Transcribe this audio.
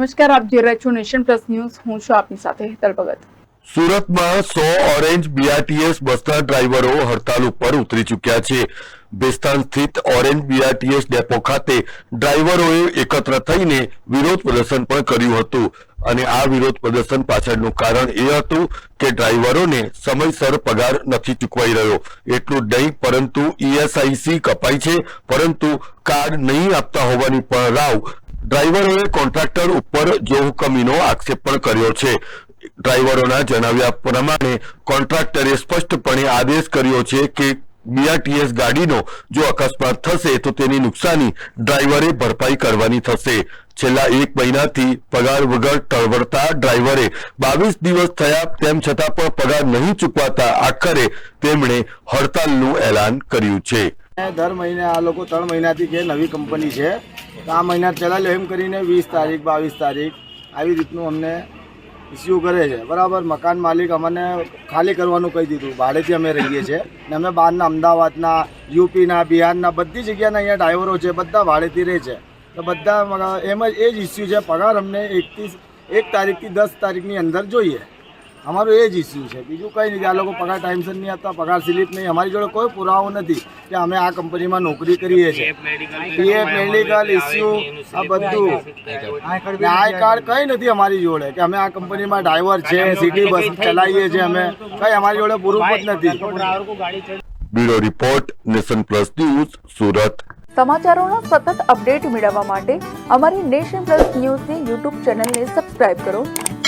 નમસ્કાર, આપ જોઈ રહ્યા છો નેશન પ્લસ ન્યૂઝ. હું છું આપની સાથે હેતલ ભગત. સુરતમાં સો ઓરેન્જ બીઆરટીએસ બસના ડ્રાઈવરો હડતાલ ઉપર ઉતરી ચૂક્યા છે. બેસ્તાન સ્થિત ઓરેન્જ બીઆરટીએસ ડેપો ખાતે ડ્રાઈવરોએ એકત્ર થઈને વિરોધ પ્રદર્શન પણ કર્યું હતું. અને આ વિરોધ પ્રદર્શન પાછળનું કારણ એ હતું કે ડ્રાઈવરોને સમયસર પગાર નથી ચૂકવાઈ રહ્યો. એટલું નહીં, પરંતુ ઈએસઆઈસી કપાઈ છે. પરંતુ કાર્ડ નહીં આપતા હોવાની પણ રાવ ડ્રાઈવરોએ કોન્ટ્રાક્ટર ઉપર જોહુકમીનો આક્ષેપ પણ કર્યો છે. ડ્રાઈવરોના જણાવ્યા પ્રમાણે, કોન્ટ્રાક્ટરે સ્પષ્ટપણે આદેશ કર્યો છે કે બીઆરટીએસ ગાડીનો જો અકસ્માત થશે તો તેની નુકસાની ડ્રાઈવરે ભરપાઈ કરવાની થશે. છેલ્લા એક મહિનાથી પગાર વગર તળવડતા ડ્રાઈવરે બાવીસ દિવસ થયા તેમ છતાં પણ પગાર નહીં ચૂકવાતા આખરે તેમણે હડતાલનું એલાન કર્યું છે. દર મહિને આ લોકો ત્રણ મહિનાથી કે નવી કંપની છે. આ મહિના ચલાવ્યો એમ કરીને વીસ તારીખ, બાવીસ તારીખ આવી રીતનું અમને ઇસ્યુ કરે છે. બરાબર, મકાન માલિક અમને ખાલી કરવાનું કહી દીધું. ભાડેથી અમે રહીએ છીએ. ને અમે બહારના અમદાવાદના, યુપીના, બિહારના બધી જગ્યાના અહીંયા ડ્રાઈવરો છે, બધા ભાડેથી રહે છે. તો બધા એમ જ એ જ ઇસ્યુ છે. પગાર અમને એકથી, એક તારીખથી દસ તારીખની અંદર જોઈએ. અમારું એ જ ઇસ્યુ છે. બીજું કંઈ નહીં કે આ લોકો પગાર ટાઈમસર નહીં આપતા પગાર સ્લીપ નહીં. અમારી જોડે કોઈ પુરાવો નથી કે અમે આ કંપનીમાં નોકરી કરીએ છીએ. પીએફ મેડિકલ ઇસ્યુ આ બધું. આઈ કાર્ડ કંઈ નથી અમારી જોડે કે અમે આ કંપનીમાં ડ્રાઈવર છે સિટી બસ ચલાવીએ છીએ અમે. કંઈ અમારી જોડે પ્રૂફ જ નથી. Bureau report nation plus news Surat. સમાચારોના સતત અપડેટ મેળવવા માટે અમારી નેશન પ્લસ ન્યૂઝની યુટ્યુબ ચેનલને સબસ્ક્રાઇબ કરો.